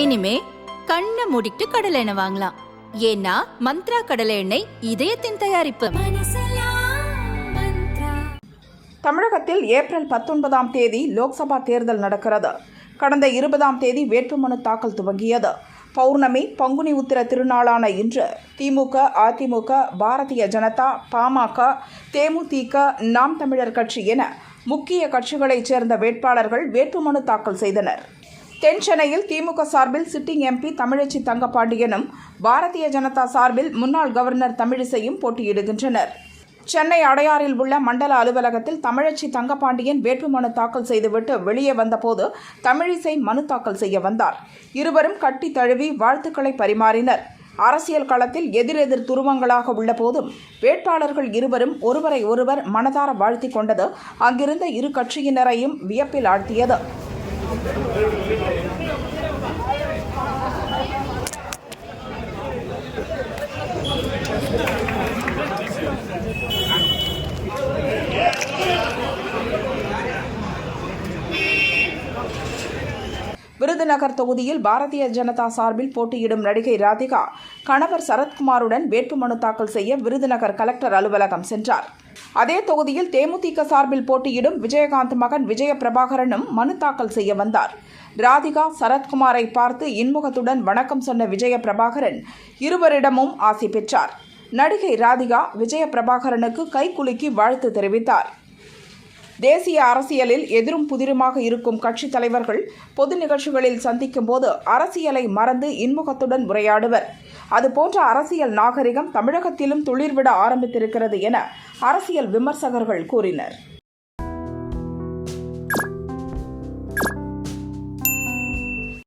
இனிமே கண்ணை மூடிட்டு கடலை எண்ணெய் வாங்கலாம். ஏன்னா மந்த்ரா கடலை எண்ணெய் இதயத்தின் தயாரிப்பு. தமிழகத்தில் ஏப்ரல் பத்தொன்பதாம் தேதி லோக்சபா தேர்தல் நடக்கிறது. கடந்த இருபதாம் தேதி வேட்புமனு தாக்கல் துவங்கியது. பௌர்ணமி பங்குனி உத்திர திருநாளான இன்று திமுக அதிமுக பாரதிய ஜனதா பாமக தேமுதிக நாம் தமிழர் கட்சி என முக்கிய கட்சிகளைச் சேர்ந்த வேட்பாளர்கள் வேட்புமனு தாக்கல் செய்தனர். தென் சென்னையில் திமுக சார்பில் சிட்டிங் எம்பி தமிழச்சி தங்கப்பாண்டியனும் பாரதிய ஜனதா சார்பில் முன்னாள் கவர்னர் தமிழிசையும் போட்டியிடுகின்றனர். சென்னை அடையாறில் உள்ள மண்டல அலுவலகத்தில் தமிழச்சி தங்கப்பாண்டியன் வேட்புமனு தாக்கல் செய்துவிட்டு வெளியே வந்தபோது தமிழிசை மனு தாக்கல் செய்ய வந்தார். இருவரும் கட்டி தழுவி வாழ்த்துக்களை பரிமாறினர். அரசியல் களத்தில் எதிரெதிர் துருவங்களாக உள்ள போதும் வேட்பாளர்கள் இருவரும் ஒருவரை ஒருவர் மனதார வாழ்த்திக் கொண்டது அங்கிருந்த இரு கட்சியினரையும் வியப்பில் ஆழ்த்தியது. விருதுநகர் தொகுதியில் பாரதிய ஜனதா சார்பில் போட்டியிடும் நடிகை ராதிகா கணவர் சரத்குமாருடன் வேட்புமனு தாக்கல் செய்ய விருதுநகர் கலெக்டர் அலுவலகம் சென்றார். அதே தொகுதியில் தேமுதிக சார்பில் போட்டியிடும் விஜயகாந்த் மகன் விஜய பிரபாகரனும் மனு தாக்கல் செய்ய வந்தார். ராதிகா சரத்குமாரை பார்த்து இன்முகத்துடன் வணக்கம் சொன்ன விஜய பிரபாகரன் இருவரிடமும் ஆசி பெற்றார். நடிகை ராதிகா விஜய பிரபாகரனுக்கு கைகுலுக்கி வாழ்த்து தெரிவித்தார். தேசிய அரசியலில் எதிரும் புதிருமாக இருக்கும் கட்சித் தலைவர்கள் பொது நிகழ்ச்சிகளில் சந்திக்கும் போது அரசியலை மறந்து இன்முகத்துடன் உரையாடுவர். அதுபோன்ற அரசியல் நாகரிகம் தமிழகத்திலும் துளிர்விட ஆரம்பித்திருக்கிறது என அரசியல் விமர்சகர்கள் கூறினர்.